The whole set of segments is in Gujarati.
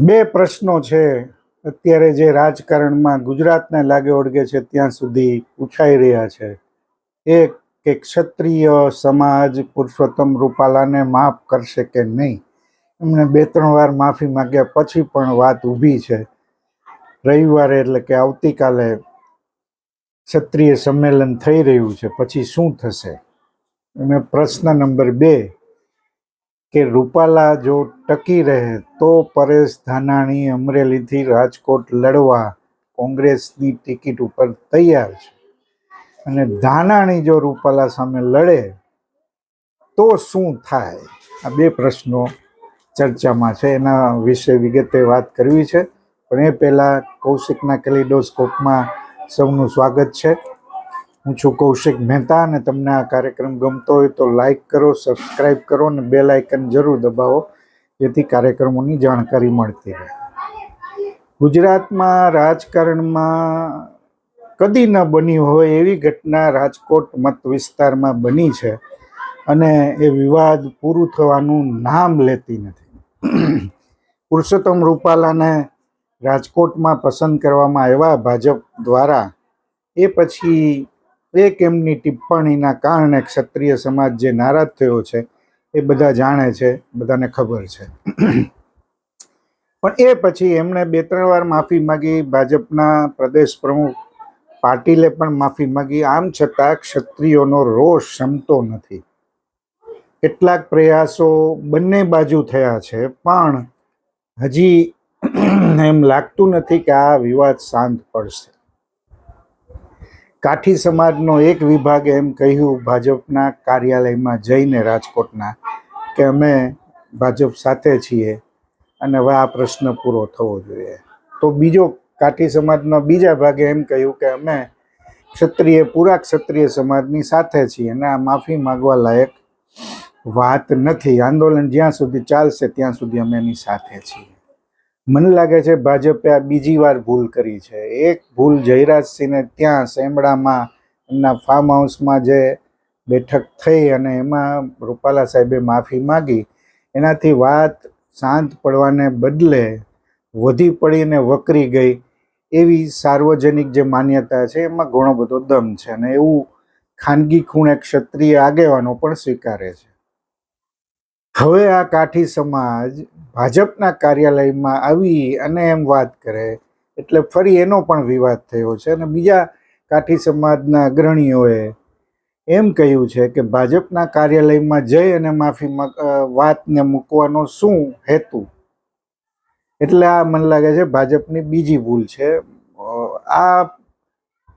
બે પ્રશ્નો છે. અત્યારે જે રાજકારણમાં ગુજરાતને લાગે ઓળગે છે, ત્યાં સુધી પૂછાઈ રહ્યા છે. એક કે ક્ષત્રિય સમાજ પુરુષોત્તમ રૂપાલાને માફ કરશે કે નહીં? એમણે બે ત્રણ વાર માફી માંગ્યા પછી પણ વાત ઊભી છે. રવિવારે એટલે કે આવતીકાલે ક્ષત્રિય સંમેલન થઈ રહ્યું છે. પછી શું થશે? અને પ્રશ્ન નંબર બે કે રૂપાલા જો ટકી રહે, તો પરેશ ધાનાણી અમરેલીથી રાજકોટ લડવા કોંગ્રેસની ટિકિટ ઉપર તૈયાર છે. અને ધાનાણી જો રૂપાલા સામે લડે, તો શું થાય? આ બે પ્રશ્નો ચર્ચામાં છે. એના વિશે વિગતે વાત કરવી છે. પણ એ પહેલાં કૌશિકના કેલિડોસ્કોપમાં સૌનું સ્વાગત છે. હું છું કૌશિક મહેતા અને તમને આ કાર્યક્રમ ગમતો હોય તો લાઈક કરો સબસ્ક્રાઈબ કરો અને બેલ આઇકન જરૂર દબાવો, જેથી કાર્યક્રમોની જાણકારી મળતી રહે. ગુજરાતમાં રાજકારણમાં કદી ન બની હોય એવી ઘટના રાજકોટ મત વિસ્તારમાં બની છે અને એ વિવાદ પૂરું થવાનું નામ લેતી નથી. પુરુષોત્તમ રૂપાલાને રાજકોટમાં પસંદ કરવામાં આવ્યા ભાજપ દ્વારા એ પછી એક એમની ટિપ્પણીના કારણે ક્ષત્રિય સમાજ જે નારાજ થયો છે, એ બધા જાણે છે, બધાને ખબર છે. પણ એ પછી એમણે બે ત્રણ વાર માફી માગી, ભાજપના પ્રદેશ પ્રમુખ પાટીલે પણ માફી માગી. આમ છતાં ક્ષત્રિયોનો રોષ શમતો નથી. કેટલાક પ્રયાસો બંને બાજુ થયા છે, પણ હજી એમ લાગતું નથી કે આ વિવાદ શાંત પડશે. કાઠી સમાજનો એક વિભાગે એમ કહ્યું ભાજપના કાર્યાલયમાં જઈને રાજકોટના કે અમે ભાજપ સાથે છીએ અને હવે આ પ્રશ્ન પૂરો થવો જોઈએ. તો બીજો કાઠી સમાજના બીજા ભાગે એમ કહ્યું કે અમે ક્ષત્રિય પૂરા ક્ષત્રિય સમાજની સાથે છીએ અને આ માફી માગવા લાયક વાત નથી. આંદોલન જ્યાં સુધી ચાલશે ત્યાં સુધી અમે એની સાથે છીએ. મને લાગે છે ભાજપે આ બીજી વાર ભૂલ કરી છે. એક ભૂલ જયરાજસિંહને ત્યાં સેમડામાં એમના ફાર્મ હાઉસમાં જે બેઠક થઈ અને એમાં રૂપાલા સાહેબે માફી માગી, એનાથી વાત શાંત પડવાને બદલે વધી પડીને વકરી ગઈ. એવી સાર્વજનિક જે માન્યતા છે એમાં ઘણો બધો દમ છે અને એવું ખાનગી ખૂણે ક્ષત્રિય આગેવાનો પણ સ્વીકારે છે. હવે આ કાઠી સમાજ ભાજપના કાર્યાલયમાં આવી અને એમ વાત કરે, એટલે ફરી એનો પણ વિવાદ થયો છે અને બીજા કાઠી સમાજના અગ્રણીઓએ એમ કહ્યું છે કે ભાજપના કાર્યાલયમાં જઈ અને માફી વાતને મૂકવાનો શું હેતુ? એટલે આ મને લાગે છે ભાજપની બીજી ભૂલ છે. આ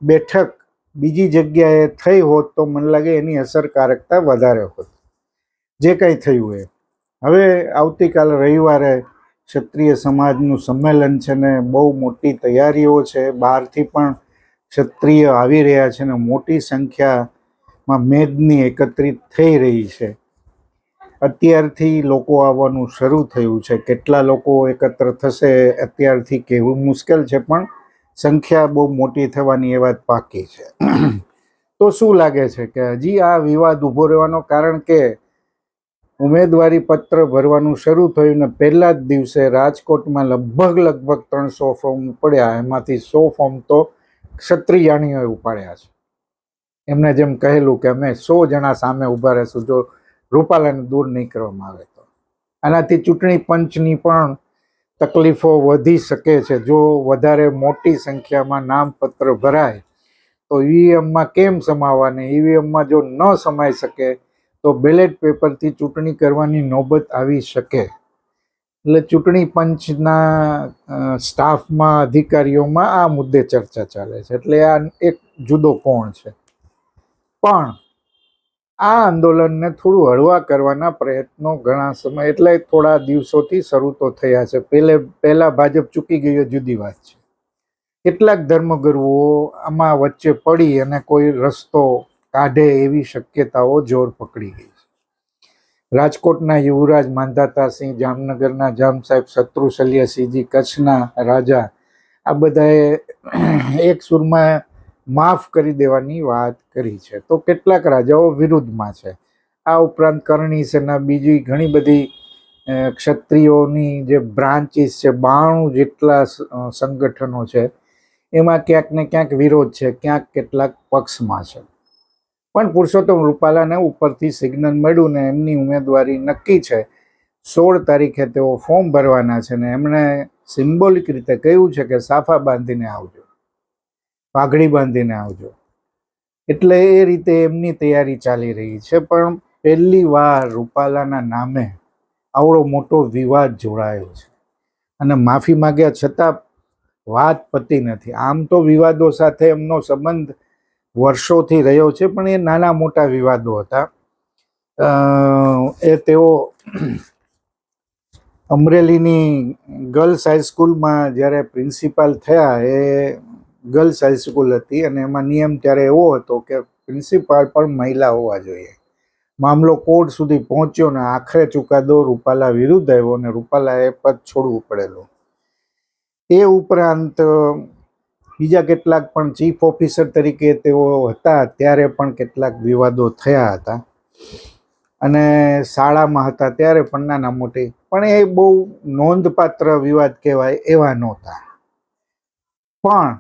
બેઠક બીજી જગ્યાએ થઈ હોત તો મને લાગે એની અસરકારકતા વધારે હોત. જે કંઈ થયું એ હવે આવતીકાલ રવિવારે ક્ષત્રિય સમાજનું સંમેલન છે ને બહુ મોટી તૈયારીઓ છે. બહારથી પણ ક્ષત્રિય આવી રહ્યા છે ને મોટી સંખ્યામાં મેદની એકત્રિત થઈ રહી છે. અત્યારથી લોકો આવવાનું શરૂ થયું છે. કેટલા લોકો એકત્ર થશે અત્યારથી કહેવું મુશ્કેલ છે, પણ સંખ્યા બહુ મોટી થવાની એ વાત પાકી છે. તો શું લાગે છે કે હજી આ વિવાદ ઊભો રહેવાનો કારણ કે ઉમેદવારી પત્ર ભરવાનું શરૂ થયું ને પહેલા જ દિવસે રાજકોટમાં લગભગ લગભગ ત્રણસો ફોર્મ પડ્યા એમાંથી સો ફોર્મ તો ક્ષત્રિયાણીઓએ ઉપાડ્યા છે. એમને જેમ કહેલું કે અમે સો જણા સામે ઊભા રહેશું જો રૂપાલાને દૂર નહીં કરવામાં આવે તો. આનાથી ચૂંટણી પંચની પણ તકલીફો વધી શકે છે. જો વધારે મોટી સંખ્યામાં નામપત્ર ભરાય, તો ઈવીએમમાં કેમ સમાવવાને? ઈવીએમમાં જો ન સમાઈ શકે તો બેલેટ પેપરથી ચૂંટણી કરવાની નોબત આવી શકે. એટલે ચૂંટણી પંચના સ્ટાફમાં, અધિકારીઓમાં આ મુદ્દે ચર્ચા ચાલે છે. એટલે આ એક જુદો કોણ છે. પણ આ આંદોલનને થોડું હળવા કરવાના પ્રયત્નો ઘણા સમય, એટલે થોડા દિવસોથી શરૂ તો થયા છે. પહેલે પહેલા ભાજપ ચૂકી ગયો, જુદી વાત છે. કેટલાક ધર્મગુરુઓ આમાં વચ્ચે પડી અને કોઈ રસ્તો કાઢે એવી શક્યતાઓ જોર પકડી ગઈ છે. રાજકોટના યુવરાજ માંધાતાસિંહ, જામનગરના જામ સાહેબ શત્રુશલ્યસિંહજી કચ્છના રાજા, આ બધાએ એક સુરમાં માફ કરી દેવાની વાત કરી છે. તો કેટલાક રાજાઓ વિરુદ્ધમાં છે. આ ઉપરાંત કરણી સેના, બીજી ઘણી બધી ક્ષત્રિયોની જે બ્રાન્ચીસ છે, બાણું જેટલા સંગઠનો છે, એમાં ક્યાંક ને ક્યાંક વિરોધ છે, ક્યાંક કેટલાક પક્ષમાં છે. પણ પુરુષોત્તમ રૂપાલાને ઉપરથી સિગ્નલ મળ્યું ને એમની ઉમેદવારી નક્કી છે. સોળ તારીખે તેઓ ફોર્મ ભરવાના છે ને એમણે સિમ્બોલિક રીતે કહ્યું છે કે સાફા બાંધીને આવજો. પાઘડી બાંધીને આવજો. એટલે એ રીતે એમની તૈયારી ચાલી રહી છે, પણ પહેલી વાર રૂપાલાના નામે આવડો મોટો વિવાદ જોડાયો છે. અને માફી માંગ્યા છતાં વાત પતી નથી. આમ તો વિવાદો સાથે એમનો સંબંધ વર્ષોથી રહ્યો છે, પણ એ નાના મોટા વિવાદો હતા. એ તેઓ અમરેલીની ગર્લ્સ હાઈસ્કૂલમાં જ્યારે પ્રિન્સિપાલ થયા, એ ગર્લ્સ હાઈસ્કૂલ હતી અને એમાં નિયમ ત્યારે એવો હતો કે પ્રિન્સિપાલ પણ મહિલા હોવા જોઈએ. મામલો કોર્ટ સુધી પહોંચ્યો ને આખરે ચુકાદો રૂપાલા વિરુદ્ધ આવ્યો અને રૂપાલાએ પદ છોડવું પડેલું. એ ઉપરાંત બીજા કેટલાક પણ ચીફ ઓફિસર તરીકે તેઓ હતા, ત્યારે પણ કેટલાક વિવાદો થયા હતા. અને શાળામાં હતા, ત્યારે પણ નાના મોટી. પણ એ બહુ નોંધપાત્ર વિવાદ કહેવાય એવા નહોતા. પણ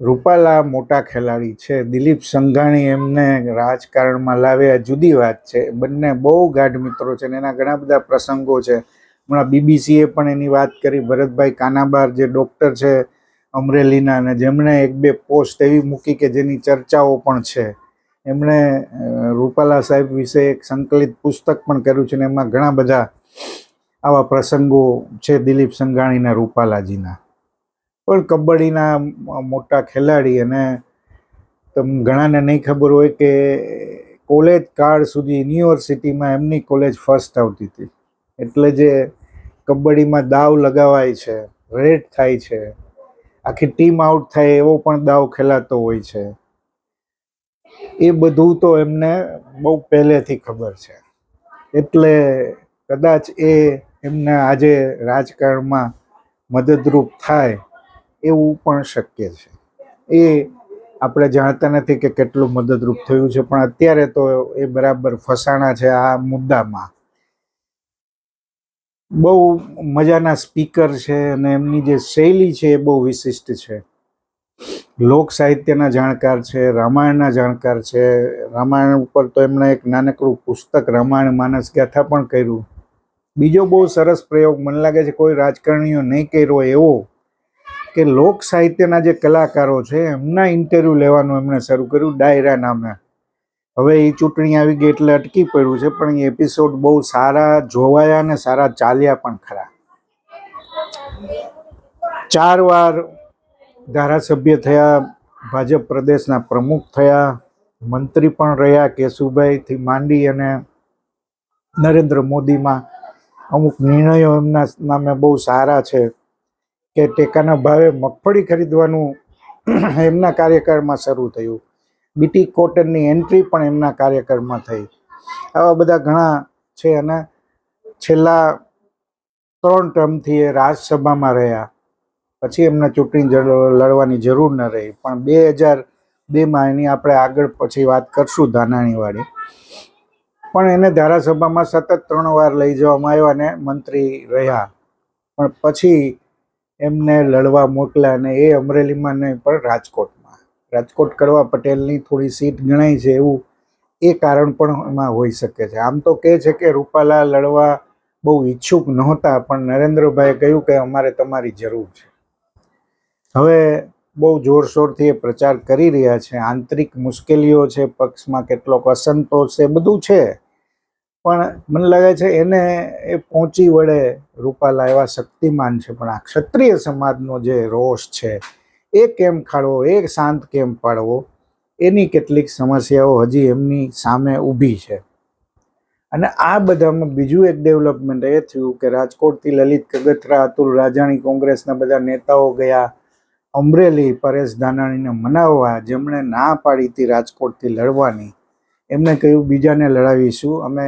રૂપાલા મોટા ખેલાડી છે, દિલીપ સંઘાણી એમને રાજકારણમાં લાવ્યા, જુદી વાત છે. બંને બહુ ગાઢ મિત્રો છે અને એના ઘણા બધા પ્રસંગો છે. હમણાં બીબીસીએ પણ એની વાત કરી, ભરતભાઈ કાનાબાર જે ડૉક્ટર છે અમરેલીના અને જેમણે એક બે પોસ્ટ એવી મૂકી કે જેની ચર્ચાઓ પણ છે. એમણે રૂપાલા સાહેબ વિશે એક સંકલિત પુસ્તક પણ કર્યું છે અને એમાં ઘણા બધા આવા પ્રસંગો છે દિલીપ સંઘાણીના, રૂપાલાજીના. પણ કબડ્ડીના મોટા ખેલાડી અને તમ ઘણાને નહીં ખબર હોય કે કોલેજ કાળ સુધી યુનિવર્સિટીમાં એમની કોલેજ ફર્સ્ટ આવતી હતી. એટલે જે કબડ્ડીમાં દાવ લગાવાય છે, રેડ થાય છે આખી ટીમ આઉટ થાય એવો પણ દાવ ખેલાતો હોય છે. એ બધું તો એમને બહુ પહેલેથી ખબર છે. એટલે કદાચ એ એમને આજે રાજકારણમાં મદદરૂપ થાય એવું પણ શક્ય છે. એ આપણે જાણતા નથી કે કેટલું મદદરૂપ થયું છે, પણ અત્યારે તો એ બરાબર ફસાણા છે આ મુદ્દામાં. બહુ મજાના સ્પીકર છે અને એમની જે શૈલી છે એ બહુ વિશિષ્ટ છે. લોક સાહિત્યના જાણકાર છે, રામાયણના જાણકાર છે. રામાયણ ઉપર તો એમણે એક નાનકડું પુસ્તક રામાયણ માનસ ગાથા પણ કર્યું. બીજો બહુ સરસ પ્રયોગ મને લાગે છે કોઈ રાજકારણીઓ નહીં કર્યો એવો કે લોક સાહિત્યના જે કલાકારો છે એમના ઇન્ટરવ્યૂ લેવાનું એમણે શરૂ કર્યું ડાયરા નામે. હવે એ ચૂંટણી આવી ગઈ એટલે અટકી પડ્યું છે, પણ એ એપિસોડ બહુ સારા જોવાયા અને સારા ચાલ્યા પણ ખરા. ચાર વાર ધારાસભ્ય થયા, ભાજપ પ્રદેશના પ્રમુખ થયા, મંત્રી પણ રહ્યા કેશુભાઈથી માંડી અને નરેન્દ્ર મોદીમાં અમુક નિર્ણયો એમના નામે બહુ સારા છે કે ટેકાના ભાવે મગફળી ખરીદવાનું એમના કાર્યકાળમાં શરૂ થયું. બીટી કોટનની એન્ટ્રી પણ એમના કાર્યક્રમમાં થઈ. આવા બધા ઘણા છે અને છેલ્લા ત્રણ ટર્મથી એ રાજ્યસભામાં રહ્યા. પછી એમને ચૂંટણી લડવાની જરૂર ન રહી. પણ બે હજાર બેમાં એની આપણે આગળ પછી વાત કરશું ધાનાણીવાળી પણ એને ધારાસભામાં સતત ત્રણ વાર લઈ જવામાં આવ્યા અને મંત્રી રહ્યા. પણ પછી એમને લડવા મોકલ્યા અને એ અમરેલીમાં નહીં, પણ રાજકોટમાં. રાજકોટ કડવા પટેલની થોડી સીટ ગણાય છે એવું એ કારણ પણ એમાં હોઈ શકે છે. આમ તો કહે છે કે રૂપાલા લડવા બહુ ઈચ્છુક નહોતા, પણ નરેન્દ્રભાઈએ કહ્યું કે અમારે તમારી જરૂર છે. હવે બહુ જોરશોરથી એ પ્રચાર કરી રહ્યા છે. આંતરિક મુશ્કેલીઓ છે, પક્ષમાં કેટલોક અસંતોષ છે, બધું છે. પણ મને લાગે છે એને એ પહોંચી વળે રૂપાલા એવા શક્તિમાન છે. પણ આ ક્ષત્રિય સમાજનો જે રોષ છે એ કેમ ખાળવો એ શાંત કેમ પાડવો, એની કેટલીક સમસ્યાઓ હજી એમની સામે ઊભી છે. અને આ બધામાં બીજું એક ડેવલપમેન્ટ એ થયું કે રાજકોટથી લલિત કગથરા, અતુલ રાજાણી કોંગ્રેસના બધા નેતાઓ ગયા. અમરેલી પરેશ ધાનાણીને મનાવવા જેમણે ના પાડી હતી રાજકોટથી લડવાની. એમને કહ્યું, બીજાને લડાવીશું, અમે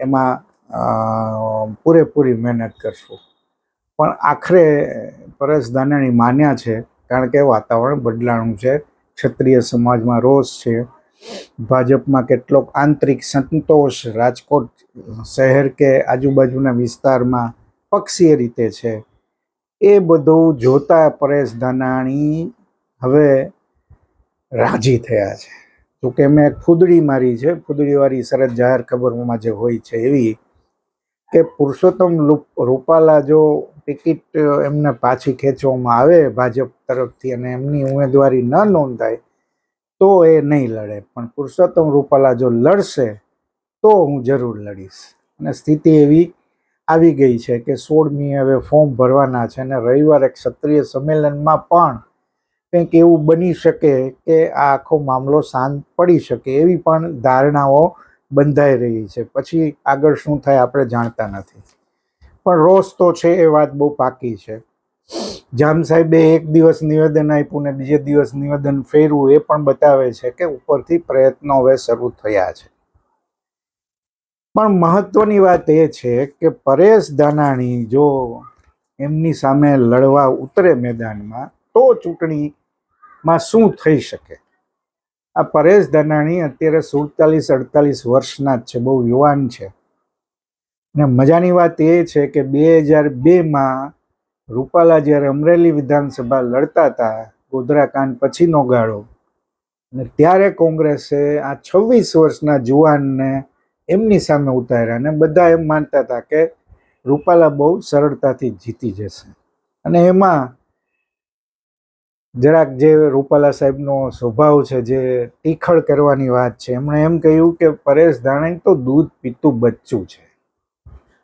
એમાં પૂરેપૂરી મહેનત કરશું. પણ આખરે પરેશ ધાનાણી માન્યા છે કારણ કે વાતાવરણ બદલાણું છે. ક્ષત્રિય સમાજમાં રોષ છે. ભાજપમાં કેટલોક આંતરિક સંતોષ, રાજકોટ શહેર કે આજુબાજુના વિસ્તારમાં પક્ષીય રીતે છે. એ બધું જોતા પરેશ ધાનાણી હવે રાજી થયા છે. જોકે મેં ફૂદડી મારી છે. ફૂદડીવાળી સરસ જાહેર ખબરોમાં જે હોય છે એવી કે પુરુષોત્તમ રૂપ- રૂપાલા જો ટિકિટ એમને પાછી ખેંચવામાં આવે ભાજપ તરફથી અને એમની ઉમેદવારી ન નોંધાય, તો એ નહીં લડે. પણ પુરુષોત્તમ રૂપાલા જો લડશે, તો હું જરૂર લડીશ. અને સ્થિતિ એવી આવી ગઈ છે કે સોળમી હવે ફોર્મ ભરવાના છે અને રવિવારે ક્ષત્રિય સંમેલનમાં પણ કંઈક એવું બની શકે કે આ આખો મામલો શાંત પડી શકે એવી પણ ધારણાઓ બંધાઈ રહી છે. પછી આગળ શું થાય આપણે જાણતા નથી. પણ રોષ તો છે એ વાત બહુ પાકી છે. જામ સાહેબે એક દિવસ નિવેદન આપ્યું ને બીજે દિવસ નિવેદન ફેરવું એ પણ બતાવે છે કે ઉપરથી પ્રયત્નો હવે શરૂ થયા છે. પણ મહત્વની વાત એ છે કે પરેશ ધાનાણી જો એમની સામે લડવા ઉતરે મેદાનમાં, તો ચૂંટણીમાં શું થઈ શકે? આ પરેશ ધાનાણી અત્યારે સુડતાલીસ અડતાલીસ વર્ષના જ છે, બહુ યુવાન છે. ને મજાની વાત એ છે કે બે હજાર બેમાં રૂપાલા જ્યારે અમરેલી વિધાનસભા લડતા હતા, ગોધરાકાંડ પછીનો ગાળો. અને ત્યારે કોંગ્રેસે આ છવ્વીસ વર્ષના જુવાનને એમની સામે ઉતાર્યા અને બધા એમ માનતા હતા કે રૂપાલા બહુ સરળતાથી જીતી જશે. અને એમાં જરાક જે રૂપાલા સાહેબનો સ્વભાવ છે, જે તીખળ કરવાની વાત છે, એમણે એમ કહ્યું કે પરેશ ધાણી તો દૂધ પીતું બચ્ચું છે.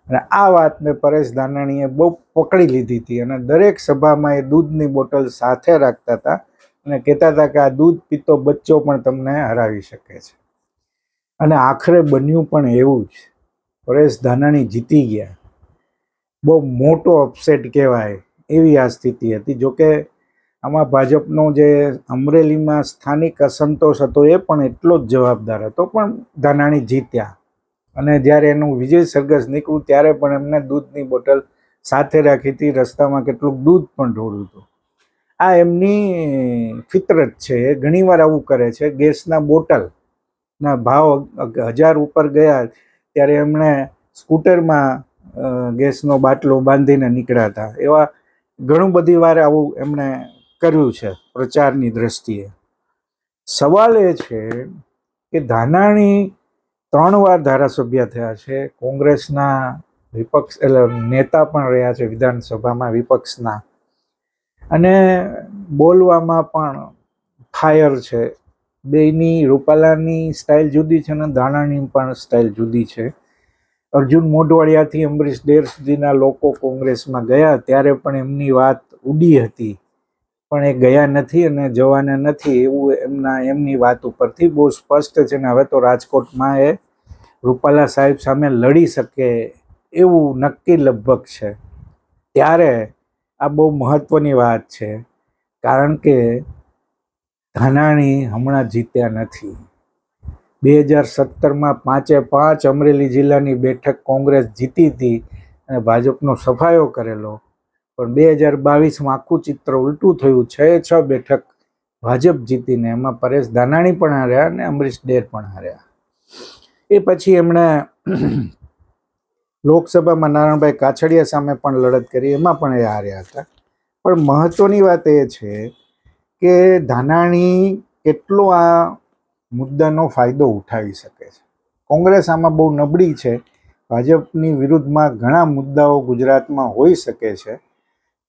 અને આ વાતને પરેશ ધાનાણીએ બહુ પકડી લીધી હતી અને દરેક સભામાં એ દૂધની બોટલ સાથે રાખતા હતા અને કહેતા હતા કે આ દૂધ પીતો બચ્ચો પણ તમને હરાવી શકે છે. અને આખરે બન્યું પણ એવું જ. પરેશ ધાનાણી જીતી ગયા. બહુ મોટો અપસેટ કહેવાય એવી આ સ્થિતિ હતી. જોકે આમાં ભાજપનો જે અમરેલીમાં સ્થાનિક અસંતોષ હતો એ પણ એટલો જ જવાબદાર હતો. પણ ધાનાણી જીત્યા. અને જ્યારે એનું વિજય સરઘસ નીકળ્યું, ત્યારે પણ એમને દૂધની બોટલ સાથે રાખી હતી. રસ્તામાં કેટલુંક દૂધ પણ ઢોળ્યું હતું. આ એમની ફિતરત છે. એ ઘણીવાર આવું કરે છે. ગેસના બોટલના ભાવ હજાર ઉપર ગયા ત્યારે એમણે સ્કૂટરમાં ગેસનો બાટલો બાંધીને નીકળ્યા હતા. એવા ઘણું બધી વાર આવું એમણે કર્યું છે પ્રચારની દ્રષ્ટિએ. સવાલ એ છે કે ધાનાણી ત્રણ વાર ધારાસભ્ય થયા છે. કોંગ્રેસના વિપક્ષ એટલે નેતા પણ રહ્યા છે વિધાનસભામાં વિપક્ષના. અને બોલવામાં પણ ફાયર છે. બેયની રૂપાલાની સ્ટાઇલ જુદી છે અને દાણાની પણ સ્ટાઇલ જુદી છે. અર્જુન મોઢવાડિયાથી અમરીશ ડેર સુધીના લોકો કોંગ્રેસમાં ગયા ત્યારે પણ એમની વાત ઉડી હતી. પણ એ ગયા નથી અને જવાના નથી એવું એમના, એમની વાત ઉપરથી બહુ સ્પષ્ટ છે ને હવે તો રાજકોટમાં એ રૂપાલા સાહેબ સામે લડી શકે એવું નક્કી લગભગ છે. ત્યારે આ બહુ મહત્વની વાત છે, કારણ કે ધાનાણી હમણાં જીત્યા નથી. બે હજાર સત્તરમાં પાંચે પાંચ અમરેલી જિલ્લાની બેઠક કોંગ્રેસ જીતી હતી અને ભાજપનો સફાયો કરેલો. પણ બે હજાર બાવીસમાં આખું ચિત્ર ઉલટું થયું. છ છ બેઠક ભાજપ જીતીને એમાં પરેશ ધાનાણી પણ હાર્યા અને અમરીશ ડેર પણ હાર્યા. એ પછી એમણે લોકસભામાં નારાયણભાઈ કાછડિયા સામે પણ લડત કરી, એમાં પણ એ હાર્યા હતા. પણ મહત્વની વાત એ છે કે ધાનાણી કેટલો આ મુદ્દાનો ફાયદો ઉઠાવી શકે છે. કોંગ્રેસ આમાં બહુ નબળી છે. ભાજપની વિરુદ્ધમાં ઘણા મુદ્દાઓ ગુજરાતમાં હોઈ શકે છે.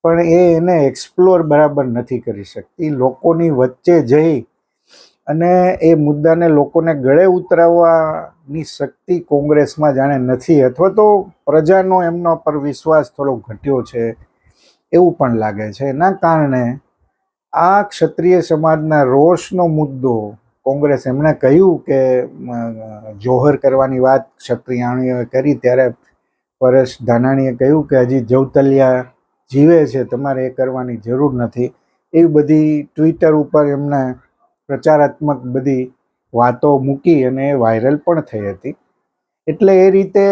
પણ એ એને એક્સપ્લોર બરાબર નથી કરી શકતી. લોકોની વચ્ચે જઈ અને એ મુદ્દાને લોકોને ગળે ઉતરાવવાની શક્તિ કોંગ્રેસમાં જાણે નથી. અથવા તો પ્રજાનો એમના પર વિશ્વાસ થોડો ઘટ્યો છે, એવું પણ લાગે છે. એના કારણે આ ક્ષત્રિય સમાજના રોષનો મુદ્દો કોંગ્રેસ એમણે કહ્યું કે જોહર કરવાની વાત ક્ષત્રિયાણીઓએ કરી. ત્યારે પરેશ ધાનાણીએ કહ્યું કે, હજી જવતલિયા જીવે છે, તમારે એ કરવાની જરૂર નથી. એવી બધી ટ્વિટર ઉપર એમને પ્રચારાત્મક બધી વાતો મૂકી અને એ વાયરલ પણ થઈ હતી. એટલે એ રીતે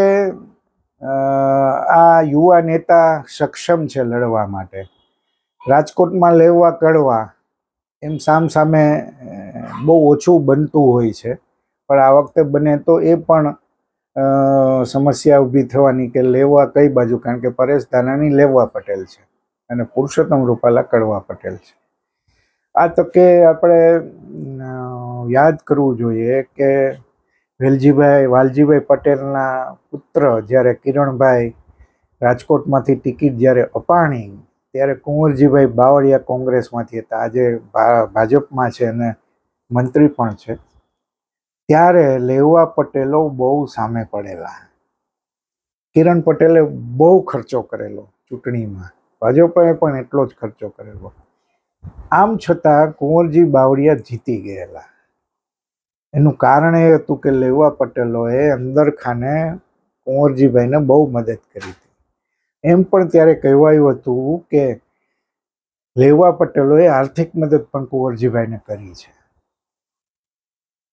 આ યુવા નેતા સક્ષમ છે લડવા માટે. રાજકોટમાં લેવા કડવા, એમ સામ સામે બહુ ઓછું બનતું હોય છે. પણ આ વખતે બને તો એ પણ સમસ્યા ઊભી થવાની કે લેવા કઈ બાજુ? કારણ કે પરેશ ધાનાની લેવા પટેલ છે અને પુરુષોત્તમ રૂપાલા કડવા પટેલ છે. આ તકે આપણે યાદ કરવું જોઈએ કે વેલજીભાઈ, વાલજીભાઈ પટેલના પુત્ર જ્યારે કિરણભાઈ રાજકોટમાંથી ટિકિટ જ્યારે અપાણી, ત્યારે કુંવરજીભાઈ બાવળિયા કોંગ્રેસમાંથી હતા. આજે ભાજપમાં છે અને મંત્રી પણ છે. ત્યારે લેવા પટેલો બહુ સામે પડેલા. કિરણ પટેલે બહુ ખર્ચો કરેલો ચૂંટણીમાં. ભાજપાએ પણ એટલો જ ખર્ચો કરેલો. આમ છતાં કુંવરજી બાવળિયા જીતી ગયેલા. એનું કારણ એ હતું કે લેવા પટેલોએ અંદર ખાને કુંવરજીભાઈને બહુ મદદ કરી હતી. એમ પણ ત્યારે કહેવાયું હતું કે લેવા પટેલોએ આર્થિક મદદ પણ કુંવરજીભાઈને કરી છે.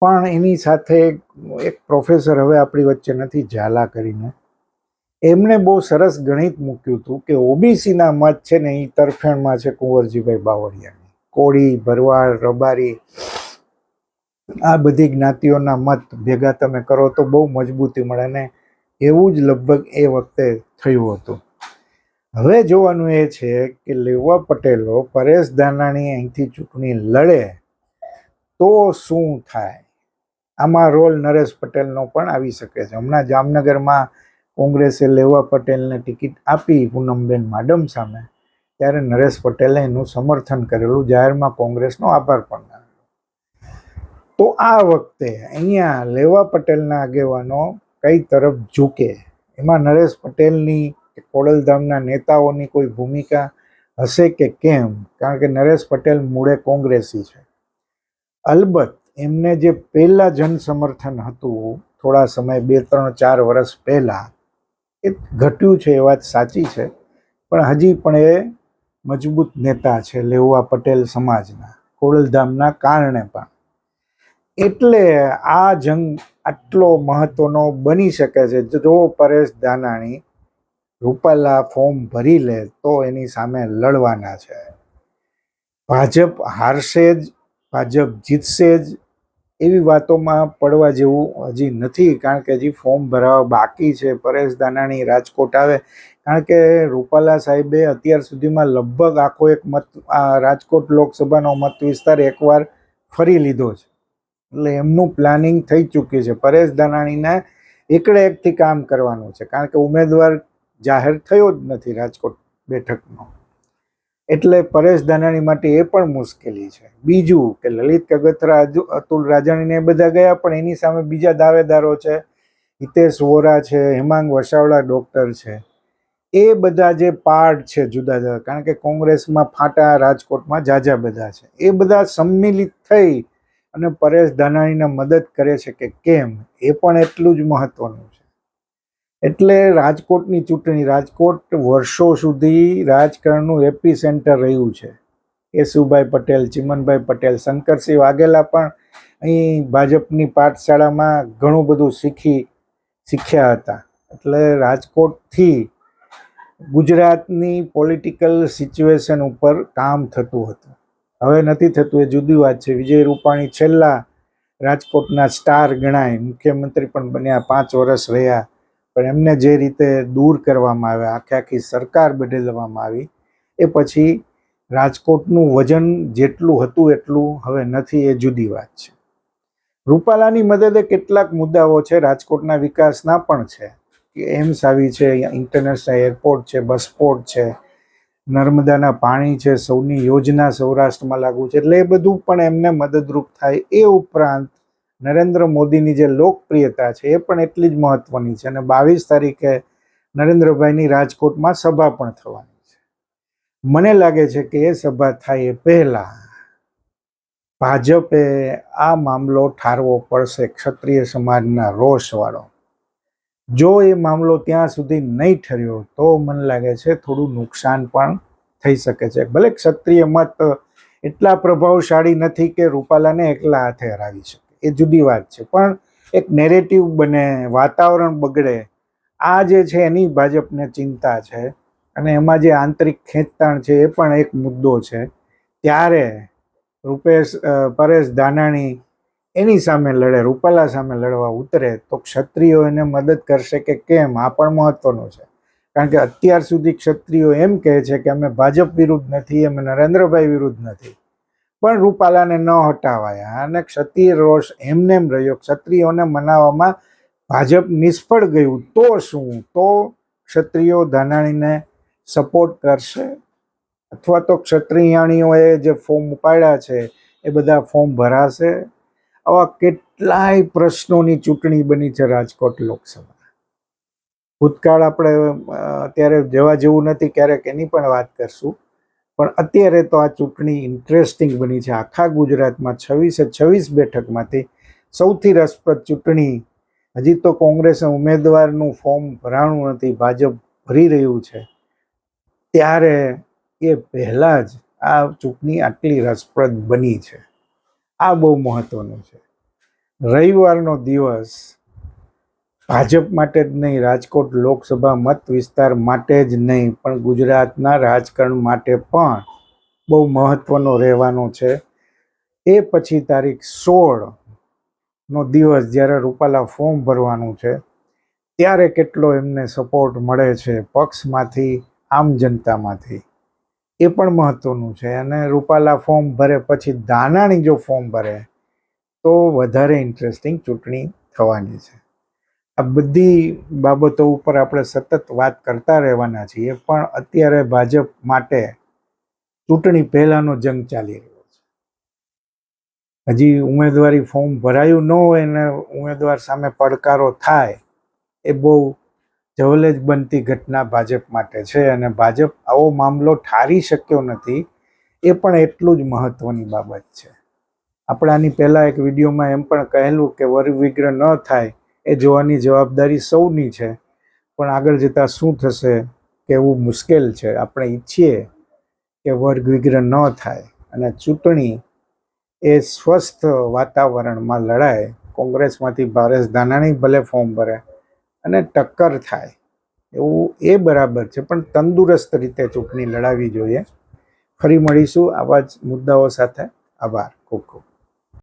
પણ એની સાથે એક પ્રોફેસર હવે આપણી વચ્ચે નથી, ઝાલા કરીને. એમણે બહુ સરસ ગણિત મૂક્યું હતું કે ઓબીસીના મત છે ને એ તરફેણમાં છે કુંવરજીભાઈ બાવળિયાની. કોળી, ભરવાડ, રબારી, આ બધી જ્ઞાતિઓના મત ભેગા તમે કરો તો બહુ મજબૂતી મળે ને એવું જ લગભગ એ વખતે થયું હતું. હવે જોવાનું એ છે કે લેવા પટેલો પરેશ ધાનાણી અહીંથી ચૂંટણી લડે તો શું થાય? આમાં રોલ નરેશ પટેલનો પણ આવી શકે છે. હમણાં જામનગરમાં કોંગ્રેસે લેવા પટેલને ટિકિટ આપી પૂનમબેન માડમ સામે. ત્યારે નરેશ પટેલે એનું સમર્થન કરેલું, જાહેરમાં કોંગ્રેસનો આભાર પણ માનેલો. તો આ વખતે અહીંયા લેવા પટેલના આગેવાનો કઈ તરફ ઝૂકે? એમાં નરેશ પટેલની કે ખોડલધામના નેતાઓની કોઈ ભૂમિકા હશે કે કેમ? કારણ કે નરેશ પટેલ મૂળે કોંગ્રેસી છે. અલબત્ત એમને જે પહેલાં જન સમર્થન હતું, થોડા સમય, બે, ત્રણ, ચાર વર્ષ પહેલાં, એ ઘટ્યું છે, એ વાત સાચી છે. પણ હજી પણ એ મજબૂત નેતા છે લેવા પટેલ સમાજના, ખોડલધામના કારણે પણ. એટલે આ જંગ આટલો મહત્વનો બની શકે છે. જો પરેશ દાનાણી રૂપાલા ફોર્મ ભરી લે, તો એની સામે લડવાના છે. ભાજપ હારશે જ, ભાજપ જીતશે જ એવી વાતોમાં પડવા જેવું હજી નથી, કારણ કે હજી ફોર્મ ભરાવા બાકી છે, પરેશ દાનાણી રાજકોટ આવે. કારણ કે રૂપાલા સાહેબે અત્યાર સુધીમાં લગભગ આખો એક મત રાજકોટ લોકસભાનો મત વિસ્તાર એકવાર ફરી લીધો છે. એટલે એમનું પ્લાનિંગ થઈ ચૂક્યું છે. પરેશ દાનાણીને એકડે એકથી કામ કરવાનું છે, કારણ કે ઉમેદવાર જાહેર થયો જ નથી રાજકોટ બેઠકનો. એટલે પરેશ દાનાણી માટે એ પણ મુશ્કેલી છે. બીજું કે લલિત કગથરા અતુલ રાજાણીને એ બધા ગયા, પણ એની સામે બીજા દાવેદારો છે. હિતેશ વોરા છે, હેમાંગ વસાવડા ડૉક્ટર છે. એ બધા જે પાર્ટ છે જુદા જુદા, કારણ કે કોંગ્રેસમાં ફાટા, રાજકોટમાં જાજા બધા છે. એ બધા સંમિલિત થઈ અને પરેશ ધાનાણીને મદદ કરે છે કે કેમ? એ પણ એટલું જ મહત્વનું છે. એટલે રાજકોટની ચૂંટણી, રાજકોટ વર્ષો સુધી રાજકારણનું એપી સેન્ટર રહ્યું છે. કેશુભાઈ પટેલ, ચિમનભાઈ પટેલ, શંકરસિંહ વાઘેલા પણ અહીં ભાજપની પાઠશાળામાં ઘણું બધું શીખી, શીખ્યા હતા. એટલે રાજકોટથી ગુજરાતની પોલિટિકલ સિચ્યુએશન ઉપર કામ થતું હતું. હવે નથી થતું, એ જુદી વાત છે. વિજય રૂપાણી છેલ્લા રાજકોટના સ્ટાર ગણાય. મુખ્યમંત્રી પણ બન્યા પાંચ વર્ષ રહ્યા. પણ એમને જે રીતે દૂર કરવામાં આવ્યા, આખે આખી સરકાર બદલવામાં આવી, એ પછી રાજકોટનું વજન જેટલું હતું એટલું હવે નથી, એ જુદી વાત છે. રૂપાલાની મદદે કેટલાક મુદ્દાઓ છે, રાજકોટના વિકાસના પણ છે. કે એમ્સ આવી છે ઇન્ટરનેશનલ એરપોર્ટ છે બસપોર્ટ છે, નર્મદાના પાણી છે, સૌની યોજના સૌરાષ્ટ્રમાં લાગુ છે, એટલે એ બધું પણ એમને મદદરૂપ થાય એ ઉપરાંત નરેન્દ્ર મોદીની જે લોકપ્રિયતા છે એ પણ એટલી જ મહત્વની છે અને બાવીસ તારીખે નરેન્દ્રભાઈની રાજકોટમાં સભા પણ થવાની છે. મને લાગે છે કે એ સભા થાય એ પહેલાં ભાજપે આ મામલો ઠારવો પડશે ક્ષત્રિય સમાજના રોષવાળો. જો એ મામલો ત્યાં સુધી નહીં ઠર્યો તો મને લાગે છે થોડું નુકસાન પણ થઈ શકે છે. ભલે ક્ષત્રિય મત એટલા પ્રભાવશાળી નથી કે રૂપાલાને એકલા હાથે હરાવી શકે. એ જુદી વાત છે. પણ એક નેરેટિવ બને, વાતાવરણ બગડે, આ જે છે એની ભાજપને ચિંતા છે. અને એમાં જે આંતરિક ખેંચતાણ છે એ પણ એક મુદ્દો છે. ત્યારે રૂપેશ પરેશ દાનાણી એની સામે લડે, રૂપાલા સામે લડવા ઉતરે, તો ક્ષત્રિયો એને મદદ કરશે કે કેમ? આ પણ મહત્વનું છે. કારણ કે અત્યાર સુધી ક્ષત્રિયો એમ કહે છે કે અમે ભાજપ વિરુદ્ધ નથી, અમે નરેન્દ્રભાઈ વિરુદ્ધ નથી. પણ રૂપાલાને ન હટાવાયા અને ક્ષત્રિય રોષ એમને એમ રહ્યો. ક્ષત્રિયોને મનાવવામાં ભાજપ નિષ્ફળ ગયું. તો શું? તો ક્ષત્રિયો ધાનાણીને સપોર્ટ કરશે? અથવા તો ક્ષત્રિયાણીઓએ જે ફોર્મ ઉપાડ્યા છે, એ બધા ફોર્મ ભરાશે? આવા કેટલાય પ્રશ્નોની ચૂંટણી બની છે રાજકોટ લોકસભા. ભૂતકાળ આપણે અત્યારે જવા જેવું નથી, ક્યારેક એની પણ વાત કરશું. પણ અત્યારે તો આ ચૂંટણી ઇન્ટરેસ્ટિંગ બની છે. આખા ગુજરાતમાં છવ્વીસે છવ્વીસ બેઠકમાંથી સૌથી રસપ્રદ ચૂંટણી, હજી તો કોંગ્રેસે ઉમેદવારનું ફોર્મ ભરાણું નથી, ભાજપ ભરી રહ્યું છે. ત્યારે એ પહેલાં જ આ ચૂંટણી આટલી રસપ્રદ બની છે. આ બહુ મહત્વનું છે. રવિવારનો દિવસ ભાજપ માટે જ નહીં, રાજકોટ લોકસભા મત વિસ્તાર માટે જ નહીં, પણ ગુજરાતના રાજકારણ માટે પણ બહુ મહત્વનો રહેવાનો છે. એ પછી તારીખ સોળ નો દિવસ જ્યારે રૂપાલા ફોર્મ ભરવાનું છે, ત્યારે કેટલો એમને સપોર્ટ મળે છે પક્ષમાંથી, આમ જનતામાંથી, એ પણ મહત્વનું છે. અને રૂપાલા ફોર્મ ભરે પછી દાનાણી જો ફોર્મ ભરે, તો વધારે ઇન્ટરેસ્ટિંગ ચૂંટણી થવાની છે. આ બધી બાબતો ઉપર આપણે સતત વાત કરતા રહેવાના છીએ, પણ અત્યારે ભાજપ માટે ચૂંટણી પહેલાંનો જંગ ચાલી રહ્યો છે. હજી ઉમેદવારી ફોર્મ ભરાયું ન હોય અને ઉમેદવાર સામે પડકારો થાય, એ બહુ જવલેજ બનતી ઘટના ભાજપ માટે છે અને ભાજપ આવો મામલો ઠારી શક્યો નથી, એ પણ એટલું જ મહત્વની બાબત છે. આપણે આની પહેલાં એક વિડીયોમાં એમ પણ કહેલું કે વર્ગ વિગ્રહ ન થાય એ જોવાની જવાબદારી સૌની છે. પણ આગળ જતાં શું થશે કહેવું મુશ્કેલ છે. આપણે ઈચ્છીએ કે વર્ગ વિગ્રહ ન થાય અને ચૂંટણી એ સ્વસ્થ વાતાવરણમાં લડાય. કોંગ્રેસમાંથી ભારેશ ધાનાણી ભલે ફોર્મ ભરે અને ટક્કર થાય. એવું એ બરાબર છે. પણ તંદુરસ્ત રીતે ચૂંટણી લડાવી જોઈએ. ફરી મળીશું આવા જ મુદ્દાઓ સાથે. આભાર. ખૂબ ખૂબ.